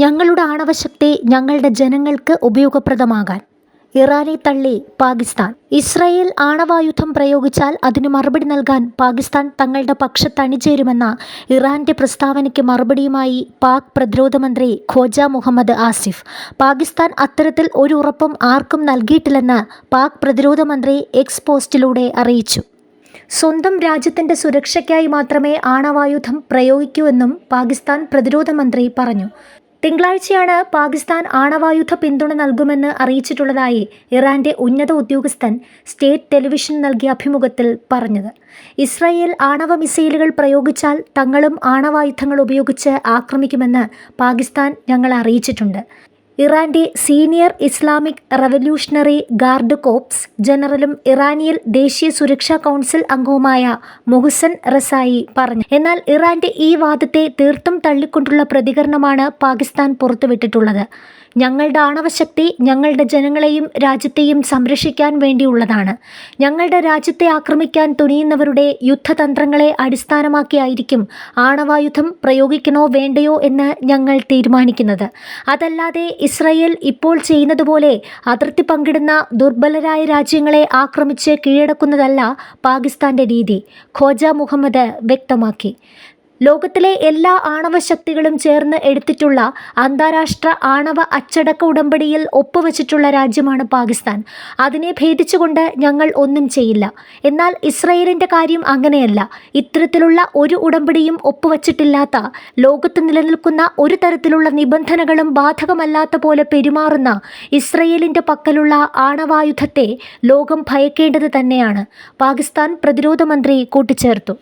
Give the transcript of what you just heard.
ഞങ്ങളുടെ ആണവശക്തി ഞങ്ങളുടെ ജനങ്ങൾക്ക് ഉപയോഗപ്രദമാകാൻ. ഇറാനെ തള്ളി പാകിസ്ഥാൻ. ഇസ്രായേൽ ആണവായുധം പ്രയോഗിച്ചാൽ അതിന് മറുപടി നൽകാൻ പാകിസ്ഥാൻ തങ്ങളുടെ പക്ഷത്തണിചേരുമെന്ന ഇറാന്റെ പ്രസ്താവനയ്ക്ക് മറുപടിയുമായി പാക് പ്രതിരോധ മന്ത്രി ഖോജ മുഹമ്മദ് ആസിഫ്. പാകിസ്ഥാൻ അത്തരത്തിൽ ഒരു ഉറപ്പും ആർക്കും നൽകിയിട്ടില്ലെന്ന് പാക് പ്രതിരോധ മന്ത്രി എക്സ് പോസ്റ്റിലൂടെ അറിയിച്ചു. സ്വന്തം രാജ്യത്തിന്റെ സുരക്ഷയ്ക്കായി മാത്രമേ ആണവായുധം പ്രയോഗിക്കൂ എന്നും പാകിസ്ഥാൻ പ്രതിരോധ മന്ത്രി പറഞ്ഞു. തിങ്കളാഴ്ചയാണ് പാകിസ്ഥാൻ ആണവായുധ പിന്തുണ നൽകുമെന്ന് അറിയിച്ചിട്ടുള്ളതായി ഇറാന്റെ ഉന്നത ഉദ്യോഗസ്ഥൻ സ്റ്റേറ്റ് ടെലിവിഷൻ നൽകിയ അഭിമുഖത്തിൽ പറഞ്ഞത്. ഇസ്രായേൽ ആണവ മിസൈലുകൾ പ്രയോഗിച്ചാൽ തങ്ങളും ആണവായുധങ്ങൾ ഉപയോഗിച്ച് ആക്രമിക്കുമെന്ന് പാകിസ്ഥാൻ ഞങ്ങളെ അറിയിച്ചിട്ടുണ്ട്. ഇറാന്റെ senior Islamic revolutionary guard corps ജനറലും ഇറാനിയൽ ദേശീയ സുരക്ഷാ കൗൺസിൽ അംഗവുമായ മുഹസൻ റസായി പറഞ്ഞു. എന്നാൽ ഇറാന്റെ ഈ വാദത്തെ തീർത്തും തള്ളിക്കൊണ്ടുള്ള പ്രതികരണമാണ് പാകിസ്ഥാൻ പുറത്തുവിട്ടിട്ടുള്ളത്. ഞങ്ങളുടെ ആണവശക്തി ഞങ്ങളുടെ ജനങ്ങളെയും രാജ്യത്തെയും സംരക്ഷിക്കാൻ വേണ്ടിയുള്ളതാണ്. ഞങ്ങളുടെ രാജ്യത്തെ ആക്രമിക്കാൻ തുനിയുന്നവരുടെ യുദ്ധതന്ത്രങ്ങളെ അടിസ്ഥാനമാക്കിയായിരിക്കും ആണവായുധം പ്രയോഗിക്കണോ വേണ്ടയോ എന്ന് ഞങ്ങൾ തീരുമാനിക്കുന്നത്. അതല്ലാതെ ഇസ്രയേൽ ഇപ്പോൾ ചെയ്യുന്നതുപോലെ അതിർത്തി പങ്കിടുന്ന ദുർബലരായ രാജ്യങ്ങളെ ആക്രമിച്ച് കീഴടക്കുന്നതല്ല പാകിസ്ഥാന്റെ രീതി ഖോജ മുഹമ്മദ് വ്യക്തമാക്കി. ലോകത്തിലെ എല്ലാ ആണവ ശക്തികളും ചേർന്ന് എടുത്തിട്ടുള്ള അന്താരാഷ്ട്ര ആണവ അച്ചടക്ക ഉടമ്പടിയിൽ ഒപ്പുവച്ചിട്ടുള്ള രാജ്യമാണ് പാകിസ്ഥാൻ. അതിനെ ഭേദിച്ചുകൊണ്ട് ഞങ്ങൾ ഒന്നും ചെയ്യില്ല. എന്നാൽ ഇസ്രയേലിന്റെ കാര്യം അങ്ങനെയല്ല. ഇത്തരത്തിലുള്ള ഒരു ഉടമ്പടിയും ഒപ്പുവച്ചിട്ടില്ലാത്ത ലോകത്ത് നിലനിൽക്കുന്ന ഒരു തരത്തിലുള്ള നിബന്ധനകളും ബാധകമല്ലാത്ത പോലെ പെരുമാറുന്ന ഇസ്രയേലിന്റെ പക്കലുള്ള ആണവായുധത്തെ ലോകം ഭയക്കേണ്ടത് തന്നെയാണ്. പാകിസ്ഥാൻ പ്രതിരോധ മന്ത്രി കൂട്ടിച്ചേർത്തു.